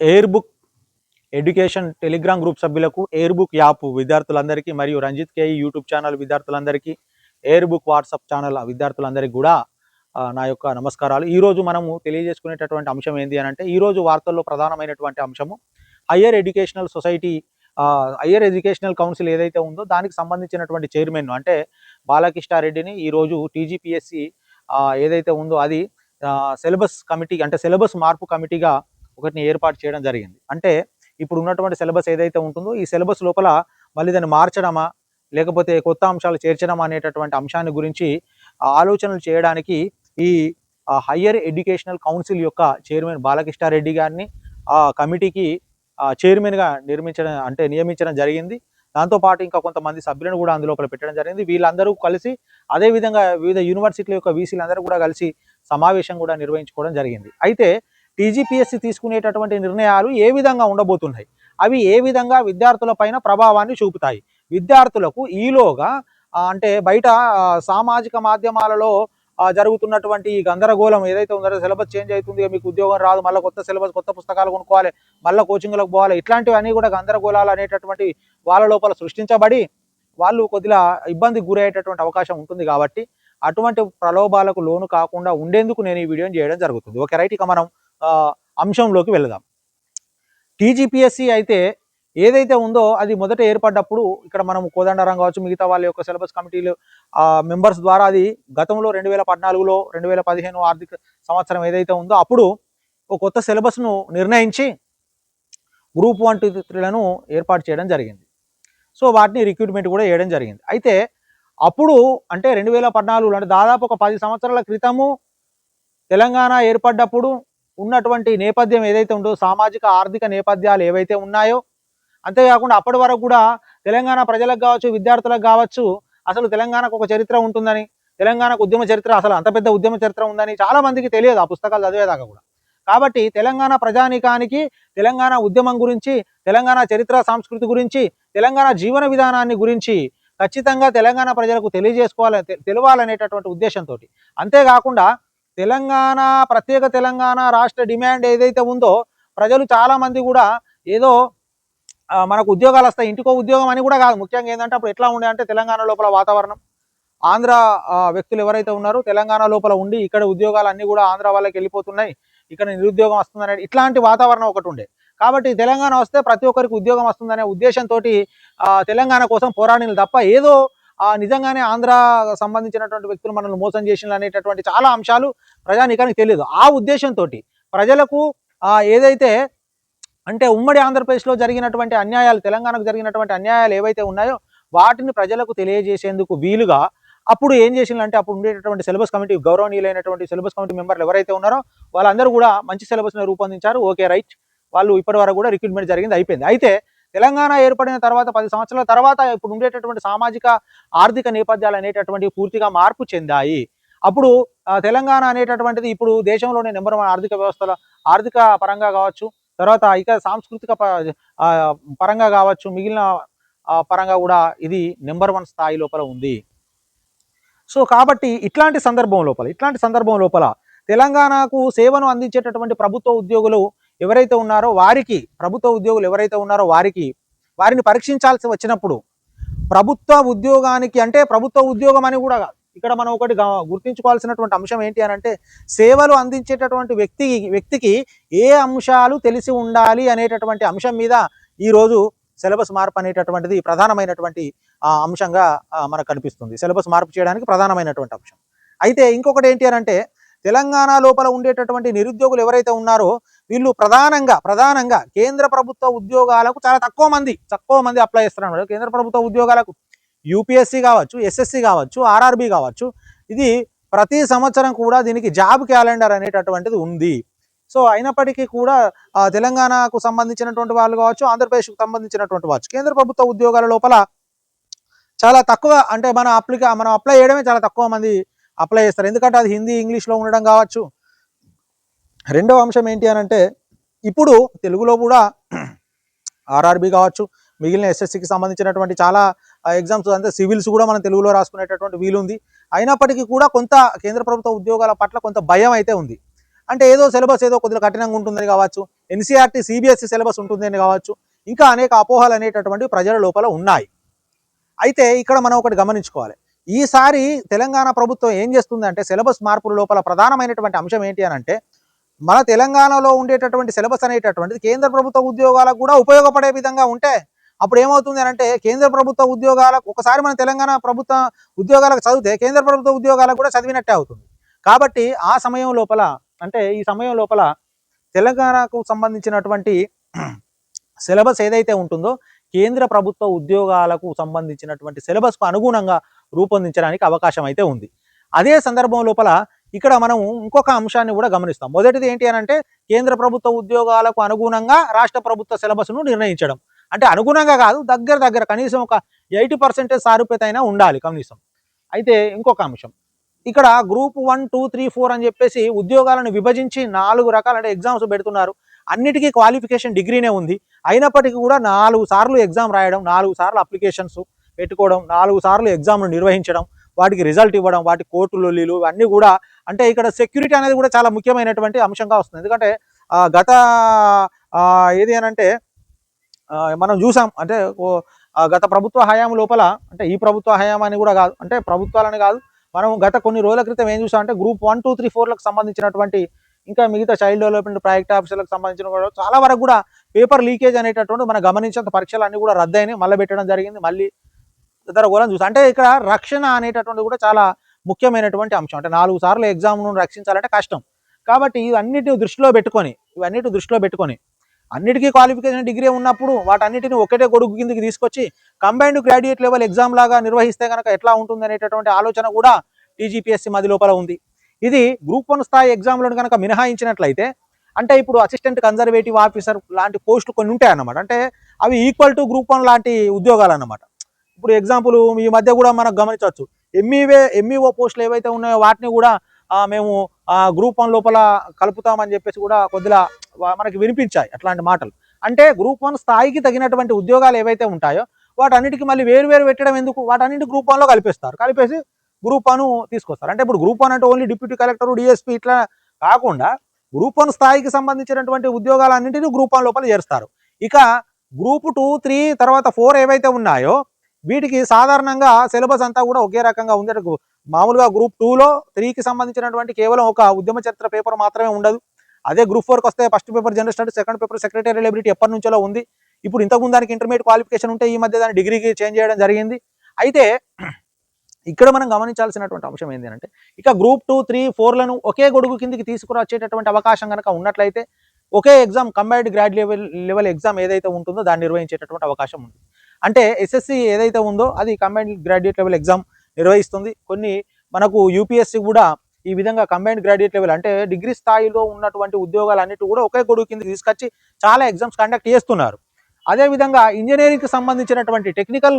Air book education telegram group సభ్యులకు air book app విద్యార్థులందరికీ మరియు రంజిత్ కేఈ యూట్యూబ్ ఛానల్ విద్యార్థులందరికీ ఎయిర్ బుక్ వాట్సాప్ ఛానల్ విద్యార్థులందరికీ కూడా నా యొక్క నమస్కారాలు. ఈరోజు మనము తెలియజేసుకునేటటువంటి అంశం ఏంటి అని అంటే ఈరోజు వార్తల్లో ప్రధానమైనటువంటి అంశము higher educational society higher educational council ఏదైతే ఉందో దానికి సంబంధించినటువంటి చైర్మన్ అంటే బాలకృష్ణారెడ్డిని ఈరోజు టీజీపీఎస్సి ఏదైతే ఉందో అది సిలబస్ కమిటీ అంటే సిలబస్ మార్పు కమిటీగా ఒకటిని ఏర్పాటు చేయడం జరిగింది. అంటే ఇప్పుడు ఉన్నటువంటి సిలబస్ ఏదైతే ఉంటుందో ఈ సిలబస్ లోపల మళ్ళీ దాన్ని మార్చడమా లేకపోతే కొత్త అంశాలు చేర్చడమా అనేటటువంటి అంశాన్ని గురించి ఆలోచనలు చేయడానికి ఈ హయ్యర్ ఎడ్యుకేషనల్ కౌన్సిల్ యొక్క చైర్మన్ బాలకృష్ణారెడ్డి గారిని ఆ కమిటీకి ఆ, చైర్మన్గా నిర్మించడం అంటే నియమించడం జరిగింది. దాంతోపాటు ఇంకా కొంతమంది సభ్యులను కూడా అందులో పెట్టడం జరిగింది. వీళ్ళందరూ కలిసి అదేవిధంగా వివిధ యూనివర్సిటీల యొక్క వీసీలందరూ కూడా కలిసి సమావేశం కూడా నిర్వహించుకోవడం జరిగింది. అయితే టీజీపీఎస్సీ తీసుకునేటటువంటి నిర్ణయాలు ఏ విధంగా ఉండబోతున్నాయి? అవి ఏ విధంగా విద్యార్థుల పైన ప్రభావాన్ని చూపుతాయి? విద్యార్థులకు ఈలోగా అంటే బయట సామాజిక మాధ్యమాలలో జరుగుతున్నటువంటి ఈ గందరగోళం ఏదైతే ఉందో సిలబస్ చేంజ్ అవుతుంది మీకు ఉద్యోగం రాదు మళ్ళీ కొత్త సిలబస్ కొత్త పుస్తకాలు కొనుక్కోవాలి మళ్ళీ కోచింగ్లకు పోవాలి ఇట్లాంటివన్నీ కూడా గందరగోళాలు అనేటటువంటి వాళ్ళ లోపల సృష్టించబడి వాళ్ళు కొద్దిగా ఇబ్బందికి గురయ్యేటటువంటి అవకాశం ఉంటుంది కాబట్టి అటువంటి ప్రలోభాలకు లోను కాకుండా ఉండేందుకు నేను ఈ వీడియోని చేయడం జరుగుతుంది. ఓకే రైట్ ఇక మనం అంశంలోకి వెళదాం. టీజీపీఎస్సి అయితే ఏదైతే ఉందో అది మొదట ఏర్పడ్డప్పుడు ఇక్కడ మనం కోదండరాం కావచ్చు మిగతా వాళ్ళ యొక్క సిలబస్ కమిటీలు మెంబర్స్ ద్వారా అది గతంలో రెండు వేల పద్నాలుగులో రెండు వేల పదిహేను ఆర్థిక సంవత్సరం ఏదైతే ఉందో అప్పుడు ఒక కొత్త సిలబస్ను నిర్ణయించి గ్రూప్ వన్ టూ త్రీలను ఏర్పాటు చేయడం జరిగింది. సో వాటిని రిక్రూట్మెంట్ కూడా చేయడం జరిగింది. అయితే అప్పుడు అంటే రెండు వేల పద్నాలుగులో అంటే దాదాపు ఒక పది సంవత్సరాల క్రితము తెలంగాణ ఏర్పడ్డప్పుడు ఉన్నటువంటి నేపథ్యం ఏదైతే ఉందో సామాజిక ఆర్థిక నేపథ్యాలు ఏవైతే ఉన్నాయో అంతేకాకుండా అప్పటి వరకు కూడా తెలంగాణ ప్రజలకు కావచ్చు విద్యార్థులకు కావచ్చు అసలు తెలంగాణకు ఒక చరిత్ర ఉంటుందని తెలంగాణకు ఉద్యమ చరిత్ర అసలు అంత పెద్ద ఉద్యమ చరిత్ర ఉందని చాలా మందికి తెలియదు ఆ పుస్తకాలు చదివేదాకా కూడా. కాబట్టి తెలంగాణ ప్రజానీకానికి తెలంగాణ ఉద్యమం గురించి తెలంగాణ చరిత్ర సంస్కృతి గురించి తెలంగాణ జీవన విధానాన్ని గురించి ఖచ్చితంగా తెలంగాణ ప్రజలకు తెలియజేసుకోవాలని తెలియాలనేటటువంటి తెలవాలనేటటువంటి ఉద్దేశంతో అంతేకాకుండా తెలంగాణ ప్రత్యేక తెలంగాణ రాష్ట్ర డిమాండ్ ఏదైతే ఉందో ప్రజలు చాలామంది కూడా ఏదో మనకు ఉద్యోగాలు వస్తాయి ఇంటికో ఉద్యోగం అని కూడా కాదు. ముఖ్యంగా ఏంటంటే అప్పుడు ఎట్లా ఉండే అంటే తెలంగాణ లోపల వాతావరణం. ఆంధ్ర వ్యక్తులు ఎవరైతే ఉన్నారో తెలంగాణ లోపల ఉండి ఇక్కడ ఉద్యోగాలు అన్నీ కూడా ఆంధ్ర వాళ్ళకి వెళ్ళిపోతున్నాయి. ఇక్కడ నిరుద్యోగం వస్తుందనే ఇట్లాంటి వాతావరణం ఒకటి ఉండే. కాబట్టి తెలంగాణ వస్తే ప్రతి ఒక్కరికి ఉద్యోగం వస్తుందనే ఉద్దేశంతో తెలంగాణ కోసం పోరాడినలు తప్ప ఏదో నిజంగానే ఆంధ్ర సంబంధించినటువంటి వ్యక్తులు మనల్ని మోసం చేసిన అనేటటువంటి చాలా అంశాలు ప్రజానికానికి తెలియదు ఆ ఉద్దేశంతో ప్రజలకు ఆ, ఏదైతే అంటే ఉమ్మడి ఆంధ్రప్రదేశ్లో జరిగినటువంటి అన్యాయాలు తెలంగాణకు జరిగినటువంటి అన్యాయాలు ఏవైతే ఉన్నాయో వాటిని ప్రజలకు తెలియజేసేందుకు వీలుగా అప్పుడు ఏం చేసిందంటే అప్పుడు ఉండేటటువంటి సిలబస్ కమిటీ గౌరవనీయులైనటువంటి సిలబస్ కమిటీ మెంబర్లు ఎవరైతే ఉన్నారో వాళ్ళందరూ కూడా మంచి సిలబస్ని రూపొందించారు. Okay right. వాళ్ళు ఇప్పటి వరకు కూడా రిక్రూట్మెంట్ జరిగింది అయిపోయింది. అయితే తెలంగాణ ఏర్పడిన తర్వాత పది సంవత్సరాల తర్వాత ఇప్పుడు ఉండేటటువంటి సామాజిక ఆర్థిక నేపథ్యాలు అనేటటువంటివి పూర్తిగా మార్పు చెందాయి. అప్పుడు తెలంగాణ అనేటటువంటిది ఇప్పుడు దేశంలోనే నెంబర్ వన్ ఆర్థిక వ్యవస్థల ఆర్థిక పరంగా కావచ్చు తర్వాత ఇక సాంస్కృతిక ప- పరంగా కావచ్చు మిగిలిన పరంగా కూడా ఇది నెంబర్ వన్ స్థాయి లోపల ఉంది. సో కాబట్టి ఇట్లాంటి సందర్భం లోపల ఇట్లాంటి సందర్భం లోపల తెలంగాణకు సేవను అందించేటటువంటి ప్రభుత్వ ఉద్యోగులు ఎవరైతే ఉన్నారో వారికి ప్రభుత్వ ఉద్యోగులు ఎవరైతే ఉన్నారో వారికి వారిని పరీక్షించాల్సి వచ్చినప్పుడు ప్రభుత్వ ఉద్యోగానికి అంటే ప్రభుత్వ ఉద్యోగం అని కూడా కాదు. ఇక్కడ మనం ఒకటి గుర్తించుకోవాల్సినటువంటి అంశం ఏంటి అని అంటే సేవలు అందించేటటువంటి వ్యక్తి వ్యక్తికి ఏ అంశాలు తెలిసి ఉండాలి అనేటటువంటి అంశం మీద ఈరోజు సిలబస్ మార్పు అనేటటువంటిది ప్రధానమైనటువంటి అంశంగా మనకు కనిపిస్తుంది. సిలబస్ మార్పు చేయడానికి ప్రధానమైనటువంటి అంశం. అయితే ఇంకొకటి ఏంటి అని అంటే తెలంగాణ లోపల ఉండేటటువంటి నిరుద్యోగులు ఎవరైతే ఉన్నారో వీళ్ళు ప్రధానంగా ప్రధానంగా కేంద్ర ప్రభుత్వ ఉద్యోగాలకు చాలా తక్కువ మంది తక్కువ మంది అప్లై చేస్తున్నారు కేంద్ర ప్రభుత్వ ఉద్యోగాలకు యూపీఎస్సీ కావచ్చు ఎస్ఎస్సి కావచ్చు ఆర్ఆర్బి కావచ్చు ఇది ప్రతి సంవత్సరం కూడా దీనికి జాబ్ క్యాలెండర్ అనేటటువంటిది ఉంది. సో అయినప్పటికీ కూడా తెలంగాణకు సంబంధించినటువంటి వాళ్ళు కావచ్చు ఆంధ్రప్రదేశ్కు సంబంధించినటువంటి కావచ్చు కేంద్ర ప్రభుత్వ ఉద్యోగాల లోపల చాలా తక్కువ అంటే మన అప్లికా మనం అప్లై చేయడమే చాలా తక్కువ మంది అప్లై చేస్తారు. ఎందుకంటే అది హిందీ ఇంగ్లీష్లో ఉండడం కావచ్చు రెండవ అంశం ఏంటి అని అంటే ఇప్పుడు తెలుగులో కూడా ఆర్ఆర్బి కావచ్చు మిగిలిన ఎస్ఎస్సికి సంబంధించినటువంటి చాలా ఎగ్జామ్స్ అంటే సివిల్స్ కూడా మనం తెలుగులో రాసుకునేటటువంటి వీలుంది. అయినప్పటికీ కూడా కొంత కేంద్ర ప్రభుత్వ ఉద్యోగాల పట్ల కొంత భయం అయితే ఉంది. అంటే ఏదో సిలబస్ ఏదో కొద్దిగా కఠినంగా ఉంటుందని కావచ్చు ఎన్సీఆర్టీ సిబిఎస్సి సిలబస్ ఉంటుందని కావచ్చు ఇంకా అనేక అపోహలు అనేటటువంటి ప్రజల లోపల ఉన్నాయి. అయితే ఇక్కడ మనం ఒకటి గమనించుకోవాలి. ఈసారి తెలంగాణ ప్రభుత్వం ఏం చేస్తుంది అంటే సిలబస్ మార్పుల లోపల ప్రధానమైనటువంటి అంశం ఏంటి అని అంటే మన తెలంగాణలో ఉండేటటువంటి సిలబస్ అనేటటువంటిది కేంద్ర ప్రభుత్వ ఉద్యోగాలకు కూడా ఉపయోగపడే విధంగా ఉంటే అప్పుడు ఏమవుతుంది అంటే కేంద్ర ప్రభుత్వ ఉద్యోగాలకు ఒకసారి మన తెలంగాణ ప్రభుత్వ ఉద్యోగాలకు చదివితే కేంద్ర ప్రభుత్వ ఉద్యోగాలకు కూడా చదివినట్టే అవుతుంది. కాబట్టి ఆ సమయం లోపల అంటే ఈ సమయం లోపల తెలంగాణకు సంబంధించినటువంటి సిలబస్ ఏదైతే ఉంటుందో కేంద్ర ప్రభుత్వ ఉద్యోగాలకు సంబంధించినటువంటి సిలబస్కు అనుగుణంగా రూపొందించడానికి అవకాశం అయితే ఉంది. అదే సందర్భం లోపల ఇక్కడ మనం ఇంకొక అంశాన్ని కూడా గమనిస్తాం. మొదటిది ఏంటి అని అంటే కేంద్ర ప్రభుత్వ ఉద్యోగాలకు అనుగుణంగా రాష్ట్ర ప్రభుత్వ సిలబస్ను నిర్ణయించడం. అంటే అనుగుణంగా కాదు దగ్గర దగ్గర కనీసం ఒక ఎయిటీ పర్సెంటేజ్ సారూప్యత అయినా ఉండాలి కనీసం. అయితే ఇంకొక అంశం. ఇక్కడ group one two three four అని చెప్పేసి ఉద్యోగాలను విభజించి నాలుగు రకాల అంటే ఎగ్జామ్స్ పెడుతున్నారు. అన్నిటికీ క్వాలిఫికేషన్ డిగ్రీనే ఉంది. అయినప్పటికీ కూడా నాలుగు సార్లు ఎగ్జామ్ రాయడం నాలుగు సార్లు అప్లికేషన్స్ పెట్టుకోవడం నాలుగు సార్లు ఎగ్జామ్ను నిర్వహించడం వాటికి రిజల్ట్ ఇవ్వడం వాటి కోర్టు లొల్లీలు అన్నీ కూడా అంటే ఇక్కడ సెక్యూరిటీ అనేది కూడా చాలా ముఖ్యమైనటువంటి అంశంగా వస్తుంది. ఎందుకంటే గత ఏది అని అంటే మనం చూసాం అంటే ఓ- గత ప్రభుత్వ హయాం లోపల అంటే ఈ ప్రభుత్వ హయాం అని కూడా కాదు అంటే ప్రభుత్వాలని కాదు మనం గత కొన్ని రోజుల క్రితం ఏం చూసాం అంటే గ్రూప్ వన్ టూ త్రీ ఫోర్లకు సంబంధించినటువంటి ఇంకా మిగతా చైల్డ్ డెవలప్మెంట్ ప్రాజెక్ట్ ఆఫీసర్లకు సంబంధించిన కూడా చాలా వరకు కూడా పేపర్ లీకేజ్ అనేటటువంటి మనం గమనించినంత పరీక్షలు అన్నీ కూడా రద్దయినాయి మళ్ళీ పెట్టడం జరిగింది మళ్ళీ ఇతర కూడా చూసాం. అంటే ఇక్కడ రక్షణ అనేటటువంటి కూడా చాలా ముఖ్యమైనటువంటి అంశం. అంటే నాలుగు సార్లు ఎగ్జామ్ను రక్షించాలంటే కష్టం. కాబట్టి ఇవన్నిటిని దృష్టిలో పెట్టుకొని ఇవన్నిటి దృష్టిలో పెట్టుకొని అన్నిటికీ క్వాలిఫికేషన్ డిగ్రీ ఉన్నప్పుడు వాటన్నిటిని ఒకటే గొడుగు కిందకి తీసుకొచ్చి కంబైన్డ్ గ్రాడ్యుయేట్ లెవెల్ ఎగ్జామ్ లాగా నిర్వహిస్తే కనుక ఎట్లా ఉంటుంది అనేటటువంటి ఆలోచన కూడా టీజీపీఎస్సీ మది లోపల ఉంది. ఇది గ్రూప్ వన్ స్థాయి ఎగ్జామ్లను కనుక మినహాయించినట్లయితే అంటే ఇప్పుడు అసిస్టెంట్ కన్జర్వేటివ్ ఆఫీసర్ లాంటి పోస్టులు కొన్ని ఉంటాయి అన్నమాట అంటే అవి ఈక్వల్ టు గ్రూప్ వన్ లాంటి ఉద్యోగాలు అన్నమాట ఇప్పుడు ఎగ్జాంపుల్ ఈ మధ్య కూడా మనం గమనించవచ్చు. ఎంఈవే ఎంఈఓ పోస్టులు ఏవైతే ఉన్నాయో వాటిని కూడా మేము గ్రూప్ వన్ లోపల కలుపుతామని చెప్పేసి కూడా కొద్దిగా మనకి వినిపించాయి అట్లాంటి మాటలు. అంటే గ్రూప్ వన్ స్థాయికి తగినటువంటి ఉద్యోగాలు ఏవైతే ఉంటాయో వాటన్నిటికీ మళ్ళీ వేరు వేరు పెట్టడం ఎందుకు? వాటన్నిటి గ్రూప్ వన్లో కలిపేస్తారు. కలిపేసి గ్రూప్ వన్ తీసుకొస్తారు. అంటే ఇప్పుడు గ్రూప్ వన్ అంటే ఓన్లీ డిప్యూటీ కలెక్టర్ డిఎస్పీ ఇట్లా కాకుండా గ్రూప్ వన్ స్థాయికి సంబంధించినటువంటి ఉద్యోగాలన్నింటినీ గ్రూప్ వన్ లోపల చేరుస్తారు. ఇక గ్రూప్ టూ త్రీ తర్వాత ఫోర్ ఏవైతే ఉన్నాయో వీటికి సాధారణంగా సిలబస్ అంతా కూడా ఒకే రకంగా ఉంది. మామూలుగా గ్రూప్ టూలో త్రీకి సంబంధించినటువంటి కేవలం ఒక ఉద్యమ చరిత్ర పేపర్ మాత్రమే ఉండదు. అదే గ్రూప్ ఫోర్కి వస్తే first paper general studies second paper secretary liability ఎప్పటి నుంచో ఉంది. ఇప్పుడు ఇంతకుముందు దానికి ఇంటర్మీడియట్ క్వాలిఫికేషన్ ఉంటే ఈ మధ్య దాన్ని డిగ్రీకి చేంజ్ చేయడం జరిగింది. అయితే ఇక్కడ మనం గమనించాల్సినటువంటి అంశం ఏంటంటే ఇక గ్రూప్ టూ త్రీ ఫోర్లను ఒకే గొడుగు కిందికి తీసుకురొచ్చేటటువంటి అవకాశం కనుక ఉన్నట్లయితే ఒకే exam combined grad level level exam ఏదైతే ఉంటుందో దాన్ని నిర్వహించేటటువంటి అవకాశం ఉంది అంటే ఎస్ఎస్సి ఏదైతే ఉందో అది కంబైన్డ్ గ్రాడ్యుయేట్ లెవెల్ ఎగ్జామ్ నిర్వహిస్తుంది. కొన్ని మనకు యూపీఎస్సి కూడా ఈ విధంగా కంబైన్డ్ గ్రాడ్యుయేట్ లెవెల్ అంటే డిగ్రీ స్థాయిలో ఉన్నటువంటి ఉద్యోగాలన్నిటి కూడా ఒకే గొడుగు కింద తీసుకొచ్చి చాలా ఎగ్జామ్స్ కండక్ట్ చేస్తున్నారు. అదేవిధంగా ఇంజనీరింగ్కి సంబంధించినటువంటి టెక్నికల్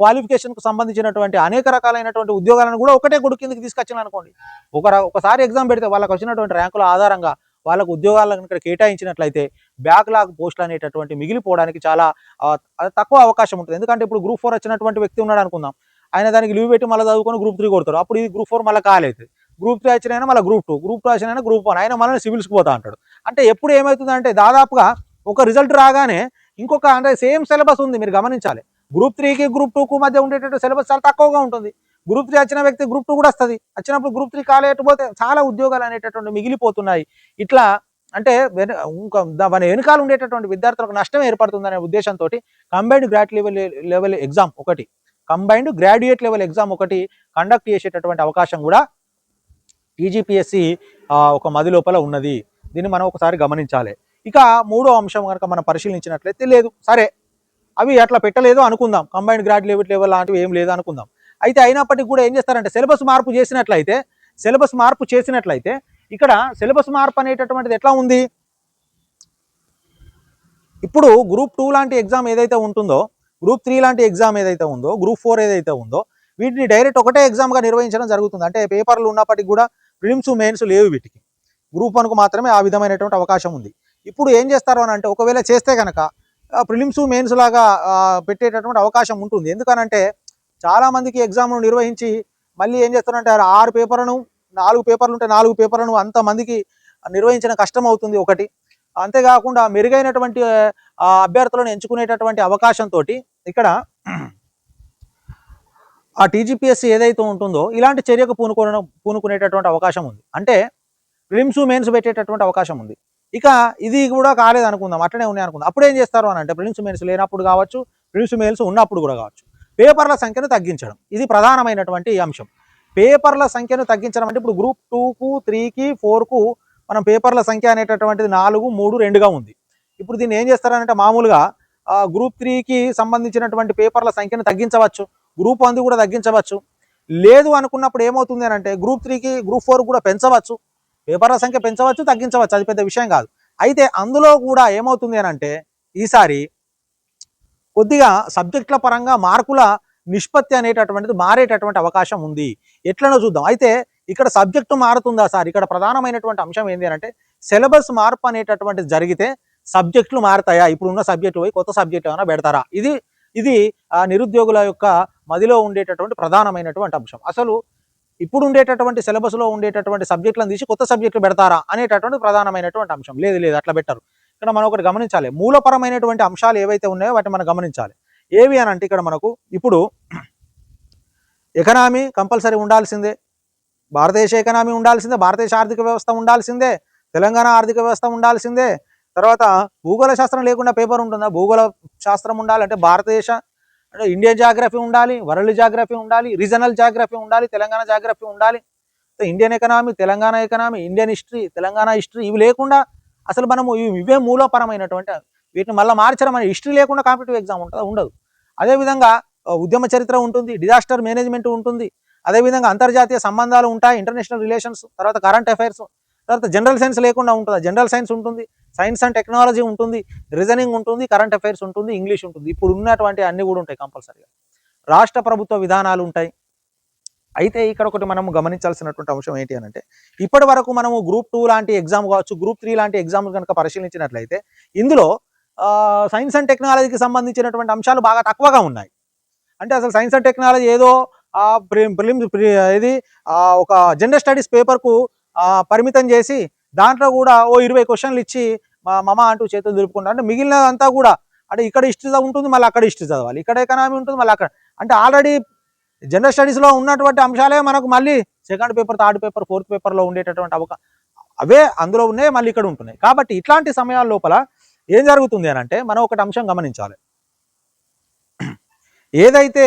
క్వాలిఫికేషన్కు సంబంధించినటువంటి అనేక రకాలైనటువంటి ఉద్యోగాలను కూడా ఒకటే గొడుగు కిందకి తీసుకొచ్చిన అనుకోండి ఒక ఒకసారి ఎగ్జామ్ పెడితే వాళ్ళకి వచ్చినటువంటి ర్యాంకుల ఆధారంగా వాళ్ళకు ఉద్యోగాలను ఇక్కడ కేటాయించినట్లయితే బ్యాక్లాగ్ పోస్టులు అనేటటువంటి మిగిలిపోవడానికి చాలా తక్కువ అవకాశం ఉంటుంది. ఎందుకంటే ఇప్పుడు గ్రూప్ ఫోర్ వచ్చినటువంటి వ్యక్తి ఉన్నాడు అనుకుందాం. ఆయన దానికి లీవ్ పెట్టి మళ్ళీ చదువుకొని గ్రూప్ త్రీ కొడతాడు. అప్పుడు ఇది గ్రూప్ ఫోర్ మళ్ళీ కాలేదు. గ్రూప్ త్రీ వచ్చినైనా మళ్ళీ గ్రూప్ టూ గ్రూప్ టూ వచ్చినైనా గ్రూప్ వన్. ఆయన మళ్ళీ సివిల్స్కి పోతా అంటాడు. అంటే ఎప్పుడు ఏమవుతుందంటే దాదాపుగా ఒక రిజల్ట్ రాగానే ఇంకొక అంటే సేమ్ సిలబస్ ఉంది మీరు గమనించాలి. గ్రూప్ త్రీకి గ్రూప్ టూకు మధ్య ఉండేటట్టు సిలబస్ చాలా తక్కువగా ఉంటుంది. గ్రూప్ త్రీ వచ్చిన వ్యక్తి గ్రూప్ టూ కూడా వస్తుంది. వచ్చినప్పుడు గ్రూప్ త్రీ కాలేకపోతే చాలా ఉద్యోగాలు అనేటటువంటి మిగిలిపోతున్నాయి. ఇట్లా అంటే ఇంకా మన వెనకాల ఉండేటటువంటి విద్యార్థులకు నష్టం ఏర్పడుతుందనే ఉద్దేశంతో combined grad level level exam ఒకటి కంబైన్డ్ గ్రాడ్యుయేట్ లెవెల్ ఎగ్జామ్ ఒకటి కండక్ట్ చేసేటటువంటి అవకాశం కూడా టీజీపీఎస్సి ఒక మది లోపల ఉన్నది. దీన్ని మనం ఒకసారి గమనించాలి. ఇక మూడో అంశం కనుక మనం పరిశీలించినట్లయితే లేదు. సరే. అవి అట్లా పెట్టలేదు అనుకుందాం. కంబైన్డ్ గ్రాడ్ లెవెల్ లెవెల్ లాంటివి ఏం లేదు అనుకుందాం. అయితే అయినప్పటికీ కూడా ఏం చేస్తారంటే సిలబస్ మార్పు చేసినట్లయితే సిలబస్ మార్పు చేసినట్లయితే ఇక్కడ సిలబస్ మార్పు అనేటటువంటిది ఎట్లా ఉంది? ఇప్పుడు గ్రూప్ టూ లాంటి ఎగ్జామ్ ఏదైతే ఉంటుందో గ్రూప్ త్రీ లాంటి ఎగ్జామ్ ఏదైతే ఉందో గ్రూప్ ఫోర్ ఏదైతే ఉందో వీటిని డైరెక్ట్ ఒకటే ఎగ్జామ్గా నిర్వహించడం జరుగుతుంది. అంటే పేపర్లు ఉన్నప్పటికీ కూడా ప్రిలిమ్స్ మెయిన్స్ లేవు వీటికి. గ్రూప్ వన్కు మాత్రమే ఆ విధమైనటువంటి అవకాశం ఉంది. ఇప్పుడు ఏం చేస్తారు అని అంటే ఒకవేళ చేస్తే కనుక ప్రిలిమ్స్ మెయిన్స్ లాగా పెట్టేటటువంటి అవకాశం ఉంటుంది. ఎందుకనంటే చాలా మందికి ఎగ్జామ్ను నిర్వహించి మళ్ళీ ఏం చేస్తారంటే ఆరు పేపర్లను నాలుగు పేపర్లు ఉంటే నాలుగు పేపర్లను అంతమందికి నిర్వహించిన కష్టం అవుతుంది ఒకటి. అంతేకాకుండా మెరుగైనటువంటి అభ్యర్థులను ఎంచుకునేటటువంటి అవకాశంతో ఇక్కడ ఆ టీజీపీఎస్సీ ఏదైతే ఉంటుందో ఇలాంటి చర్యకు పూనుకోన పూనుకునేటటువంటి అవకాశం ఉంది. అంటే ప్రిలిమ్స్ మెయిన్స్ పెట్టేటటువంటి అవకాశం ఉంది. ఇక ఇది కూడా కాలేదు అనుకుందాం అట్లనే ఉన్నాయి అనుకుందాం. అప్పుడు ఏం చేస్తారు అని అంటే ప్రిలిమ్స్ మెయిన్స్ లేనప్పుడు కావచ్చు ప్రిలిమ్స్ మెయిన్స్ ఉన్నప్పుడు కూడా కావచ్చు. పేపర్ల సంఖ్యను తగ్గించడం. ఇది ప్రధానమైనటువంటి అంశం. పేపర్ల సంఖ్యను తగ్గించడం అంటే ఇప్పుడు గ్రూప్ టూకు త్రీకి ఫోర్కు మనం పేపర్ల సంఖ్య అనేటటువంటిది నాలుగు మూడు రెండుగా ఉంది. ఇప్పుడు దీన్ని ఏం చేస్తారంటే మామూలుగా గ్రూప్ త్రీకి సంబంధించినటువంటి పేపర్ల సంఖ్యను తగ్గించవచ్చు. గ్రూప్ వన్ది కూడా తగ్గించవచ్చు. లేదు అనుకున్నప్పుడు ఏమవుతుంది అని అంటే గ్రూప్ త్రీకి గ్రూప్ ఫోర్ కూడా పెంచవచ్చు. పేపర్ల సంఖ్య పెంచవచ్చు తగ్గించవచ్చు. అది పెద్ద విషయం కాదు. అయితే అందులో కూడా ఏమవుతుంది అని అంటే ఈసారి కొద్దిగా సబ్జెక్టుల పరంగా మార్కుల నిష్పత్తి అనేటటువంటిది మారేటటువంటి అవకాశం ఉంది. ఎట్లనో చూద్దాం. అయితే ఇక్కడ సబ్జెక్టు మారుతుందా సార్? ఇక్కడ ప్రధానమైనటువంటి అంశం ఏంటి అంటే సిలబస్ మార్పు అనేటటువంటిది జరిగితే సబ్జెక్టులు మారుతాయా? ఇప్పుడు ఉన్న సబ్జెక్టు పోయి కొత్త సబ్జెక్ట్ ఏమైనా పెడతారా? ఇది ఇది ఆ నిరుద్యోగుల యొక్క మదిలో ఉండేటటువంటి ప్రధానమైనటువంటి అంశం. అసలు ఇప్పుడు ఉండేటటువంటి సిలబస్లో ఉండేటటువంటి సబ్జెక్టులను తీసి కొత్త సబ్జెక్టులు పెడతారా అనేటటువంటి ప్రధానమైనటువంటి అంశం. లేదు లేదు అట్లా పెట్టరు. ఇక్కడ మనం ఒకటి గమనించాలి. మూలపరమైనటువంటి అంశాలు ఏవైతే ఉన్నాయో వాటిని మనం గమనించాలి. ఏవి అని అంటే ఇక్కడ మనకు ఇప్పుడు ఎకనామీ కంపల్సరీ ఉండాల్సిందే. భారతదేశ ఎకనామీ ఉండాల్సిందే భారతదేశ ఆర్థిక వ్యవస్థ ఉండాల్సిందే తెలంగాణ ఆర్థిక వ్యవస్థ ఉండాల్సిందే. తర్వాత భూగోళ శాస్త్రం లేకుండా పేపర్ ఉంటుందా? భూగోళ శాస్త్రం ఉండాలంటే భారతదేశ అంటే ఇండియన్ జాగ్రఫీ ఉండాలి వరల్డ్ జాగ్రఫీ ఉండాలి రీజనల్ జాగ్రఫీ ఉండాలి తెలంగాణ జాగ్రఫీ ఉండాలి. Indian economy Telangana economy Indian history Telangana history ఇవి లేకుండా అసలు మనము ఇవే మూలపరమైనటువంటి వీటిని మళ్ళీ మార్చడం అనే హిస్టరీ లేకుండా కాంపిటేటివ్ ఎగ్జామ్ ఉంటుందా? ఉండదు. అదేవిధంగా ఉద్యమ చరిత్ర ఉంటుంది డిజాస్టర్ మేనేజ్మెంట్ ఉంటుంది. అదేవిధంగా అంతర్జాతీయ సంబంధాలు ఉంటాయి ఇంటర్నేషనల్ రిలేషన్స్ తర్వాత కరెంట్ అఫైర్స్ తర్వాత జనరల్ సైన్స్ లేకుండా ఉంటుంది? జనరల్ సైన్స్ ఉంటుంది సైన్స్ అండ్ టెక్నాలజీ ఉంటుంది రీజనింగ్ ఉంటుంది కరెంట్ అఫైర్స్ ఉంటుంది ఇంగ్లీష్ ఉంటుంది. ఇప్పుడు ఉన్నటువంటి అన్నీ కూడా ఉంటాయి కంపల్సరీగా రాష్ట్ర ప్రభుత్వ విధానాలు ఉంటాయి. అయితే ఇక్కడ ఒకటి మనం గమనించాల్సినటువంటి అంశం ఏంటి అంటే ఇప్పటి వరకు మనము గ్రూప్ టూ లాంటి ఎగ్జామ్ కావచ్చు గ్రూప్ త్రీ లాంటి ఎగ్జామ్ కనుక పరిశీలించినట్లయితే ఇందులో సైన్స్ అండ్ టెక్నాలజీకి సంబంధించినటువంటి అంశాలు బాగా తక్కువగా ఉన్నాయి. అంటే అసలు సైన్స్ అండ్ టెక్నాలజీ ఏదో ప్రిలిమ్స్ ఇది ఒక జనరల్ స్టడీస్ పేపర్కు పరిమితం చేసి దాంట్లో కూడా ఓ ఇరవై క్వశ్చన్లు ఇచ్చి మా మమ అంటూ చేతులు దులుపుకుంటారు. అంటే మిగిలినదంతా కూడా అంటే ఇక్కడ హిస్టరీ ఉంటుంది మళ్ళీ అక్కడ హిస్టరీ చదవాలి. ఇక్కడ ఎకనామీ ఉంటుంది మళ్ళీ అక్కడ అంటే ఆల్రెడీ జనరల్ స్టడీస్లో ఉన్నటువంటి అంశాలే మనకు మళ్ళీ second paper third paper fourth పేపర్లో ఉండేటటువంటి అవకా అవే అందులో ఉన్నాయి మళ్ళీ ఇక్కడ ఉంటున్నాయి. కాబట్టి ఇట్లాంటి సమయాల లోపల ఏం జరుగుతుంది అని అంటే మనం ఒకటి అంశం గమనించాలి. ఏదైతే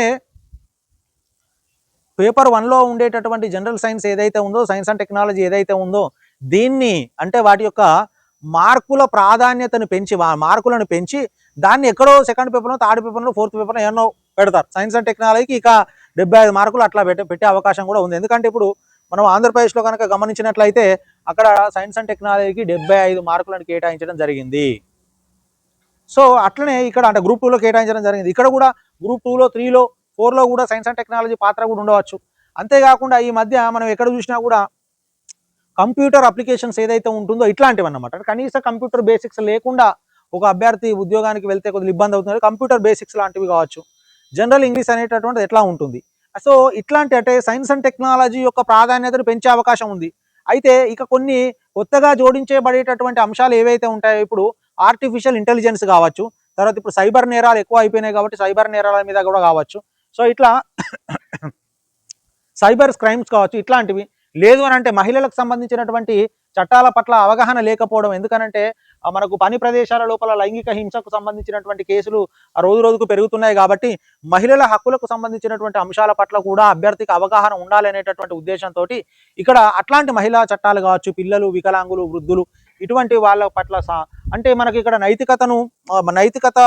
పేపర్ వన్లో ఉండేటటువంటి జనరల్ సైన్స్ ఏదైతే ఉందో సైన్స్ అండ్ టెక్నాలజీ ఏదైతే ఉందో దీన్ని అంటే వాటి యొక్క మార్కుల ప్రాధాన్యతను పెంచి మార్కులను పెంచి దాన్ని ఎక్కడో సెకండ్ పేపర్లో థర్డ్ పేపర్లో ఫోర్త్ పేపర్లో ఎన్నో పెడతారు. సైన్స్ అండ్ టెక్నాలజీకి ఇక డెబ్బై ఐదు మార్కులు అట్లా పెట్టే పెట్టే అవకాశం కూడా ఉంది. ఎందుకంటే ఇప్పుడు మనం ఆంధ్రప్రదేశ్లో కనుక గమనించినట్లయితే అక్కడ సైన్స్ అండ్ టెక్నాలజీకి డెబ్బై ఐదు మార్కులను కేటాయించడం జరిగింది. సో అట్లనే ఇక్కడ అంటే గ్రూప్ టూలో కేటాయించడం జరిగింది. ఇక్కడ కూడా గ్రూప్ టూలో త్రీలో ఫోర్లో కూడా సైన్స్ అండ్ టెక్నాలజీ పాత్ర కూడా ఉండవచ్చు. అంతేకాకుండా ఈ మధ్య మనం ఎక్కడ చూసినా కూడా కంప్యూటర్ అప్లికేషన్స్ ఏదైతే ఉంటుందో ఇట్లాంటివి అన్నమాట. కనీసం కనీస కంప్యూటర్ బేసిక్స్ లేకుండా ఒక అభ్యర్థి ఉద్యోగానికి వెళ్తే కొద్దిగా ఇబ్బంది అవుతుంది. కంప్యూటర్ బేసిక్స్ లాంటివి కావచ్చు. జనరల్ ఇంగ్లీష్ అనేటటువంటిది ఎట్లా ఉంటుంది? సో ఇట్లాంటి అంటే సైన్స్ అండ్ టెక్నాలజీ యొక్క ప్రాధాన్యతను పెంచే అవకాశం ఉంది. అయితే ఇక కొన్ని కొత్తగా జోడించబడేటటువంటి అంశాలు ఏవైతే ఉంటాయో ఇప్పుడు ఆర్టిఫిషియల్ ఇంటెలిజెన్స్ కావచ్చు తర్వాత ఇప్పుడు సైబర్ నేరాలు ఎక్కువ అయిపోయినాయి కాబట్టి సైబర్ నేరాల మీద కూడా కావచ్చు. సో ఇట్లా సైబర్ క్రైమ్స్ కావచ్చు ఇట్లాంటివి. లేదు అని అంటే మహిళలకు సంబంధించినటువంటి చట్టాల పట్ల అవగాహన లేకపోవడం ఎందుకనంటే మనకు పని ప్రదేశాల లోపల లైంగిక హింసకు సంబంధించినటువంటి కేసులు రోజు రోజుకు పెరుగుతున్నాయి కాబట్టి మహిళల హక్కులకు సంబంధించినటువంటి అంశాల పట్ల కూడా అభ్యర్థికి అవగాహన ఉండాలనేటటువంటి ఉద్దేశంతో ఇక్కడ అట్లాంటి మహిళా చట్టాలు కావచ్చు పిల్లలు వికలాంగులు వృద్ధులు ఇటువంటి వాళ్ళ పట్ల అంటే మనకి ఇక్కడ నైతికతను నైతికత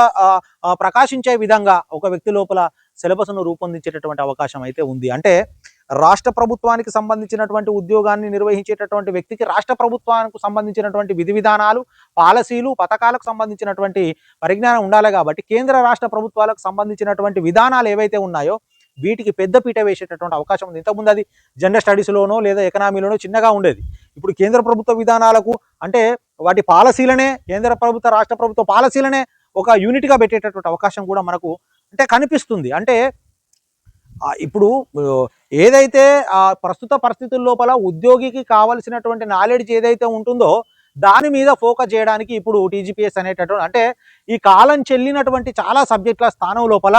ప్రకాశించే విధంగా ఒక వ్యక్తి లోపల సిలబస్ను రూపొందించేటటువంటి అవకాశం అయితే ఉంది. అంటే రాష్ట్ర ప్రభుత్వానికి సంబంధించినటువంటి ఉద్యోగాన్ని నిర్వహించేటటువంటి వ్యక్తికి రాష్ట్ర ప్రభుత్వానికి సంబంధించినటువంటి విధి విధానాలు పాలసీలు పథకాలకు సంబంధించినటువంటి పరిజ్ఞానం ఉండాలి కాబట్టి కేంద్ర రాష్ట్ర ప్రభుత్వాలకు సంబంధించినటువంటి విధానాలు ఏవైతే ఉన్నాయో వీటికి పెద్ద పీట వేసేటటువంటి అవకాశం ఉంది. ఇంతకుముందు అది జనరల్ స్టడీస్లోనో లేదా ఎకనామీలోనో చిన్నగా ఉండేది. ఇప్పుడు కేంద్ర ప్రభుత్వ విధానాలకు అంటే వాటి పాలసీలనే కేంద్ర ప్రభుత్వ రాష్ట్ర ప్రభుత్వ పాలసీలనే ఒక యూనిట్గా పెట్టేటటువంటి అవకాశం కూడా మనకు అంటే కనిపిస్తుంది. అంటే ఇప్పుడు ఏదైతే ఆ ప్రస్తుత పరిస్థితుల లోపల ఉద్యోగికి కావలసినటువంటి నాలెడ్జ్ ఏదైతే ఉంటుందో దాని మీద ఫోకస్ చేయడానికి ఇప్పుడు టీజీపీఎస్ అనేటటువంటి అంటే ఈ కాలం చెల్లినటువంటి చాలా సబ్జెక్టుల స్థానం లోపల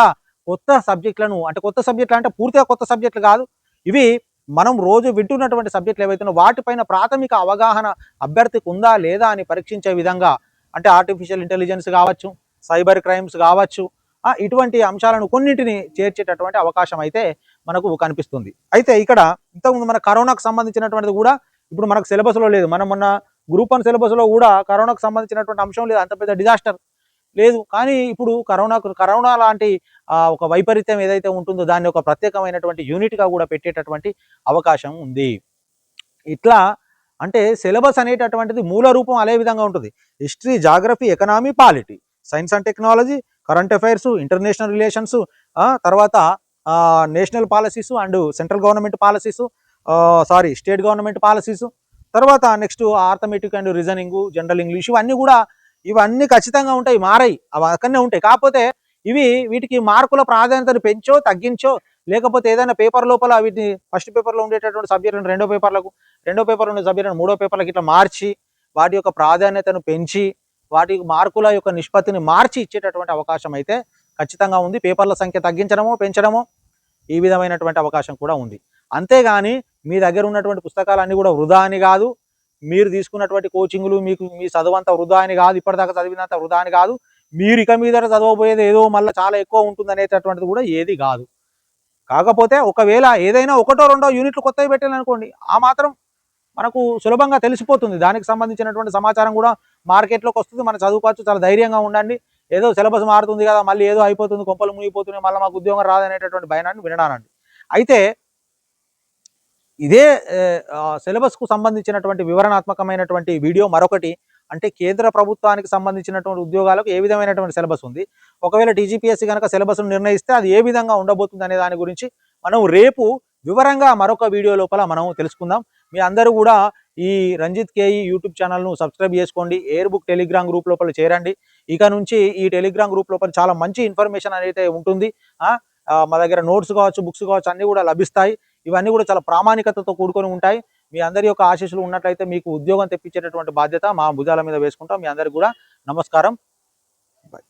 కొత్త సబ్జెక్టులను అంటే కొత్త సబ్జెక్టులు అంటే పూర్తిగా కొత్త సబ్జెక్టులు కాదు. ఇవి మనం రోజు వింటున్నటువంటి సబ్జెక్టులు ఏవైతున్నాయో వాటిపైన ప్రాథమిక అవగాహన అభ్యర్థికి ఉందా లేదా అని పరీక్షించే విధంగా అంటే ఆర్టిఫిషియల్ ఇంటెలిజెన్స్ కావచ్చు సైబర్ క్రైమ్స్ కావచ్చు ఇటువంటి అంశాలను కొన్నింటిని చేర్చేటటువంటి అవకాశం అయితే మనకు కనిపిస్తుంది. అయితే ఇక్కడ ఇంతకుముందు మన కరోనాకు సంబంధించినటువంటిది కూడా ఇప్పుడు మనకు సిలబస్లో లేదు. మనం మొన్న గ్రూప్ వన్ సిలబస్లో కూడా కరోనాకు సంబంధించినటువంటి అంశం లేదు. అంత పెద్ద డిజాస్టర్ లేదు. కానీ ఇప్పుడు కరోనాకు కరోనా లాంటి ఒక వైపరీత్యం ఏదైతే ఉంటుందో దాన్ని ఒక ప్రత్యేకమైనటువంటి యూనిట్గా కూడా పెట్టేటటువంటి అవకాశం ఉంది. ఇట్లా అంటే సిలబస్ అనేటటువంటిది మూల రూపం అదే విధంగా ఉంటుంది. History geography economy polity science and technology current affairs international relations తర్వాత national policies and central government policies sorry state government policies. తర్వాత next arithmetic and reasoning general English ఇవన్నీ కూడా ఇవన్నీ ఖచ్చితంగా ఉంటాయి మారాయి. అవి అక్కడనే ఉంటాయి. కాకపోతే ఇవి వీటికి మార్కుల ప్రాధాన్యతను పెంచో తగ్గించో లేకపోతే ఏదైనా పేపర్ లోపల వీటిని ఫస్ట్ పేపర్లో ఉండేటటువంటి సబ్జెక్టులను రెండో పేపర్లకు రెండో పేపర్ ఉండే సబ్జెక్టులను మూడో పేపర్లకు ఇట్లా మార్చి వాటి యొక్క ప్రాధాన్యతను పెంచి వాటి మార్కుల యొక్క నిష్పత్తిని మార్చి ఇచ్చేటటువంటి అవకాశం అయితే ఖచ్చితంగా ఉంది. పేపర్ల సంఖ్య తగ్గించడమో పెంచడమో ఈ విధమైనటువంటి అవకాశం కూడా ఉంది. అంతేగాని మీ దగ్గర ఉన్నటువంటి పుస్తకాలన్నీ కూడా వృధా అని కాదు. మీరు తీసుకున్నటువంటి కోచింగ్లు మీకు మీ చదువంతా వృధా అని కాదు. ఇప్పటిదాకా చదివినంత వృధా అని కాదు. మీరు ఇక మీద చదవబోయేది ఏదో మళ్ళీ చాలా ఎక్కువ ఉంటుంది అనేటటువంటిది కూడా ఏది కాదు. కాకపోతే ఒకవేళ ఏదైనా ఒకటో రెండో యూనిట్లు కొత్తవి పెట్టాలనుకోండి ఆ మాత్రం మనకు సులభంగా తెలిసిపోతుంది. దానికి సంబంధించినటువంటి సమాచారం కూడా మార్కెట్లోకి వస్తుంది. మనం చదువుకోవచ్చు చాలా ధైర్యంగా ఉండండి. ఏదో సిలబస్ మారుతుంది కదా మళ్ళీ ఏదో అయిపోతుంది కొంపలు మునిగిపోతున్నాయి మళ్ళీ మాకు ఉద్యోగం రాదనేటటువంటి భయాన్ని వినడానండి. అయితే ఇదే సిలబస్కు సంబంధించినటువంటి వివరణాత్మకమైనటువంటి వీడియో మరొకటి అంటే కేంద్ర ప్రభుత్వానికి సంబంధించినటువంటి ఉద్యోగాలకు ఏ విధమైనటువంటి సిలబస్ ఉంది? ఒకవేళ టీజీపీఎస్సీ కనుక సిలబస్ను నిర్ణయిస్తే అది ఏ విధంగా ఉండబోతుంది అనే దాని గురించి మనం రేపు వివరంగా మరొక వీడియో లోపల మనం తెలుసుకుందాం. మీ అందరూ కూడా ఈ రంజిత్ కేఈ యూట్యూబ్ ఛానల్ను సబ్స్క్రైబ్ చేసుకోండి. ఎయిర్ బుక్ టెలిగ్రామ్ గ్రూప్ లోపల చేరండి. ఇక నుంచి ఈ టెలిగ్రామ్ గ్రూప్ లోపల చాలా మంచి ఇన్ఫర్మేషన్ అనేది ఉంటుంది. మా దగ్గర నోట్స్ కావచ్చు బుక్స్ కావచ్చు అన్నీ కూడా లభిస్తాయి. ఇవన్నీ కూడా చాలా ప్రామాణికతతో కూడుకొని ఉంటాయి. మీ అందరి యొక్క ఆశీస్సులు ఉన్నట్లయితే మీకు ఉద్యోగం తెప్పించేటటువంటి బాధ్యత మా భుజాల మీద వేసుకుంటాం. మీ అందరికి కూడా నమస్కారం. బాయ్